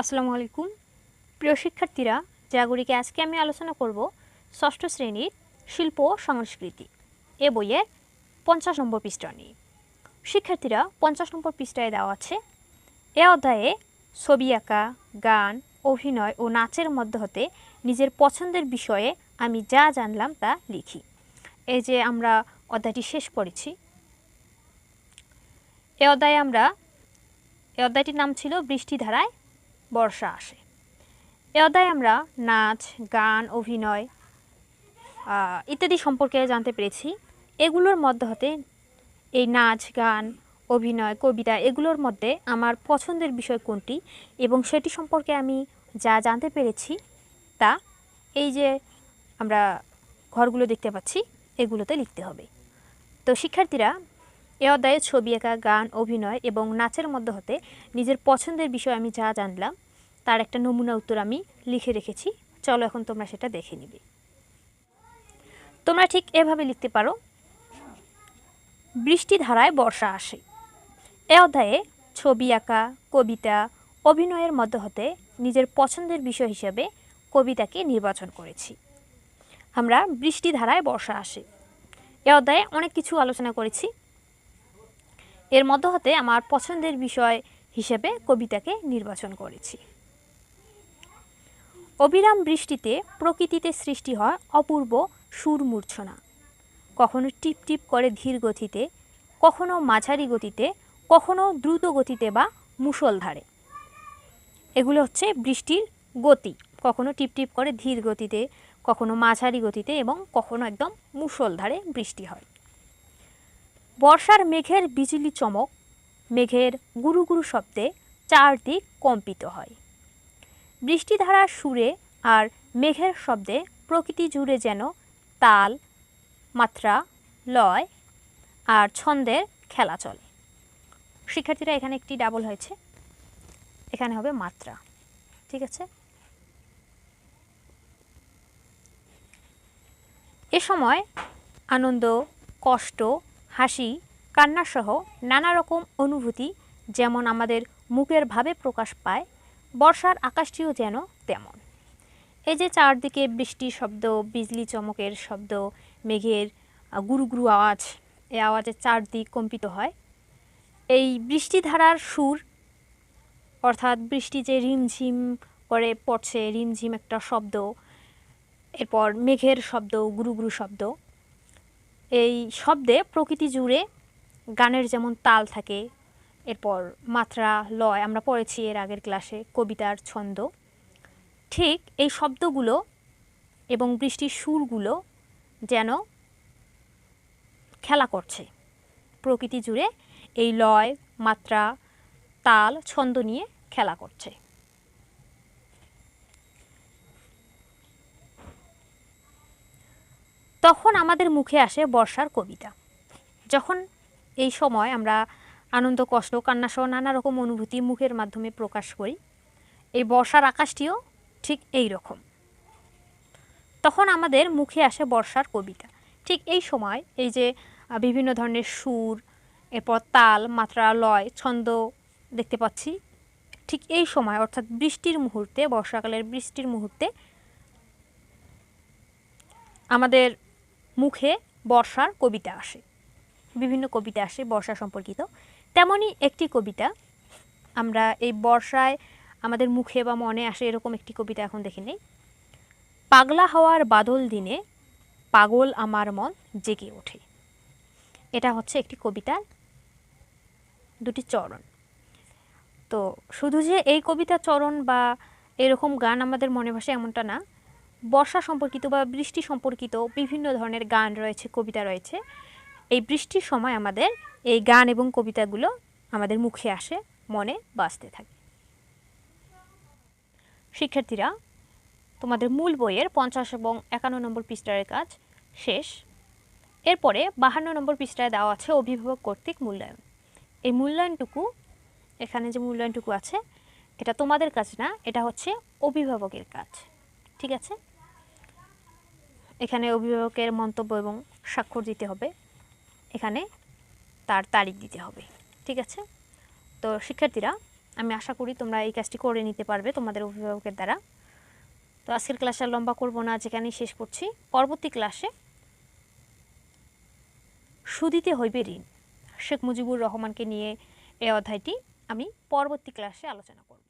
আসসালামু আলাইকুম। প্রিয় শিক্ষার্থীরা জাগরিকে আজকে আমি আলোচনা করব, ষষ্ঠ শ্রেণির শিল্প সংস্কৃতি এ বইয়ের পঞ্চাশ নম্বর পৃষ্ঠা নিয়ে। শিক্ষার্থীরা, পঞ্চাশ নম্বর পৃষ্ঠায় দেওয়া আছে, এ অধ্যায়ে ছবি আঁকা, গান, অভিনয় ও নাচের মধ্যে হতে নিজের পছন্দের বিষয়ে আমি যা জানলাম তা লিখি। এই যে আমরা অধ্যায়টি শেষ করেছি এ অধ্যায়ে আমরা, এ অধ্যায়টির নাম ছিল বৃষ্টিধারায় বর্ষা আসে। এ অধ্যায়ে আমরা নাচ, গান, অভিনয় ইত্যাদি সম্পর্কে জানতে পেরেছি। এগুলোর মধ্যে হতে এই নাচ, গান, অভিনয়, কবিতা, এগুলোর মধ্যে আমার পছন্দের বিষয় কোনটি এবং সেটি সম্পর্কে আমি যা জানতে পেরেছি তা এই যে আমরা ঘরগুলো দেখতে পাচ্ছি, এগুলোতে লিখতে হবে। তো শিক্ষার্থীরা এ অধ্যায়ে ছবি আঁকা, গান, অভিনয় এবং নাচের মধ্যে হতে নিজের পছন্দের বিষয় আমি যা জানলাম, তার একটা নমুনা উত্তর আমি লিখে রেখেছি। চলো এখন তোমরা সেটা দেখে নিবে। তোমরা ঠিক এভাবে লিখতে পারো বৃষ্টি ধারায় বর্ষা আসে। এ অধ্যায়ে ছবি আঁকা, কবিতা, অভিনয়ের মধ্যে হতে নিজের পছন্দের বিষয় হিসেবে কবিতাকে নির্বাচন করেছি। আমরা বৃষ্টি ধারায় বর্ষা আসে। এ অধ্যায়ে অনেক কিছু আলোচনা করেছি। এর মধ্য হতে আমার পছন্দের বিষয় হিসেবে কবিতাকে নির্বাচন করেছি। অবিরাম বৃষ্টিতে প্রকৃতিতে সৃষ্টি হয় অপূর্ব সুর মূর্ছনা। কখনো টিপ টিপ করে ধীর গতিতে, কখনো মাঝারি গতিতে, কখনো দ্রুত গতিতে বা মুষলধারে এগুলো হচ্ছে বৃষ্টির গতি। কখনো টিপ টিপ করে ধীর গতিতে, কখনো মাঝারি গতিতে এবং কখনো একদম মুষলধারে বৃষ্টি হয়। বর্ষার মেঘের বিজলি চমক, মেঘের গুরু গুরু শব্দে চারদিক কম্পিত হয়। বৃষ্টিধারার সুরে আর মেঘের শব্দে প্রকৃতি জুড়ে যেন তাল, মাত্রা, লয় আর ছন্দের খেলা চলে। শিক্ষার্থীরা, এখানে একটি ডাবল হয়েছে। এখানে হবে মাত্রা। ঠিক আছে? এ সময় আনন্দ, কষ্ট হাসি, কান্নাসহ নানা রকম অনুভূতি যেমন আমাদের মুখের ভাবে প্রকাশ পায়, বর্ষার আকাশটিও যেন তেমন। এই যে চারদিকে বৃষ্টি শব্দ, বিজলি চমকের শব্দ, মেঘের গুরু গুরু আওয়াজ এই আওয়াজে চারদিক কম্পিত হয়। এই বৃষ্টিধারার সুর, অর্থাৎ বৃষ্টি যে রিমঝিম করে পড়ছে, রিমঝিম একটা শব্দ, এরপর মেঘের শব্দ, গুরু গুরু শব্দ এই শব্দে প্রকৃতি জুড়ে গানের যেমন তাল থাকে, এরপর মাত্রা লয়, আমরা পড়েছি এর আগের ক্লাসে, কবিতার ছন্দ। ঠিক এই শব্দগুলো এবং বৃষ্টির সুরগুলো যেন খেলা করছে। প্রকৃতি জুড়ে এই লয়, মাত্রা, তাল, ছন্দ নিয়ে খেলা করছে। তখন আমাদের মুখে আসে বর্ষার কবিতা। যখন এই সময় আমরা আনন্দ, কষ্ট কান্নাসহ নানা রকম অনুভূতি মুখের মাধ্যমে প্রকাশ করি, এই বর্ষার আকাশটিও ঠিক এই রকম। তখন আমাদের মুখে আসে বর্ষার কবিতা। ঠিক এই সময় এই যে বিভিন্ন ধরনের সুর, এরপর তাল, মাত্রা, লয়, ছন্দ দেখতে পাচ্ছি, ঠিক এই সময়, অর্থাৎ বৃষ্টির মুহূর্তে, বর্ষাকালের বৃষ্টির মুহূর্তে আমাদের মুখে বর্ষার কবিতা আসে। বিভিন্ন কবিতা আসে বর্ষা সম্পর্কিত। তেমনই একটি কবিতা, আমরা এই বর্ষায় আমাদের মুখে বা মনে আসে এরকম একটি কবিতা এখন দেখে নেই। পাগলা হওয়ার বাদল দিনে পাগল আমার মন জেগে ওঠে। এটা হচ্ছে একটি কবিতার দুটি চরণ। তো শুধু যে এই কবিতা চরণ বা এরকম গান আমাদের মনে ভাসে এমনটা না বর্ষা সম্পর্কিত বা বৃষ্টি সম্পর্কিত বিভিন্ন ধরনের গান রয়েছে, কবিতা রয়েছে। এই বৃষ্টির সময় আমাদের এই গান এবং কবিতাগুলো আমাদের মুখে আসে, মনে বাঁচতে থাকে। শিক্ষার্থীরা, তোমাদের মূল বইয়ের পঞ্চাশ এবং একান্ন নম্বর পৃষ্ঠার কাজ শেষ। এরপরে বাহান্ন নম্বর পৃষ্ঠায় দেওয়া আছে অভিভাবক কর্তৃক মূল্যায়ন। এই মূল্যায়নটুকু, এখানে যে মূল্যায়নটুকু আছে, এটা তোমাদের কাজ না, এটা হচ্ছে অভিভাবকের কাজ। ঠিক আছে? এখানে অভিভাবকের মন্তব্য এবং স্বাক্ষর দিতে হবে। এখানে তার তারিখ দিতে হবে, ঠিক আছে? তো শিক্ষার্থীরা, আমি আশা করি তোমরা এই কাজটি করে নিতে পারবে তোমাদের অভিভাবকের দ্বারা। তো আজকের ক্লাসে লম্বা করব না, যেখানেই শেষ করছি। পরবর্তী ক্লাসে সুদিতে হইবে ঋণ। শেখ মুজিবুর রহমানকে নিয়ে এই অধ্যায়টি আমি পরবর্তী ক্লাসে আলোচনা করব।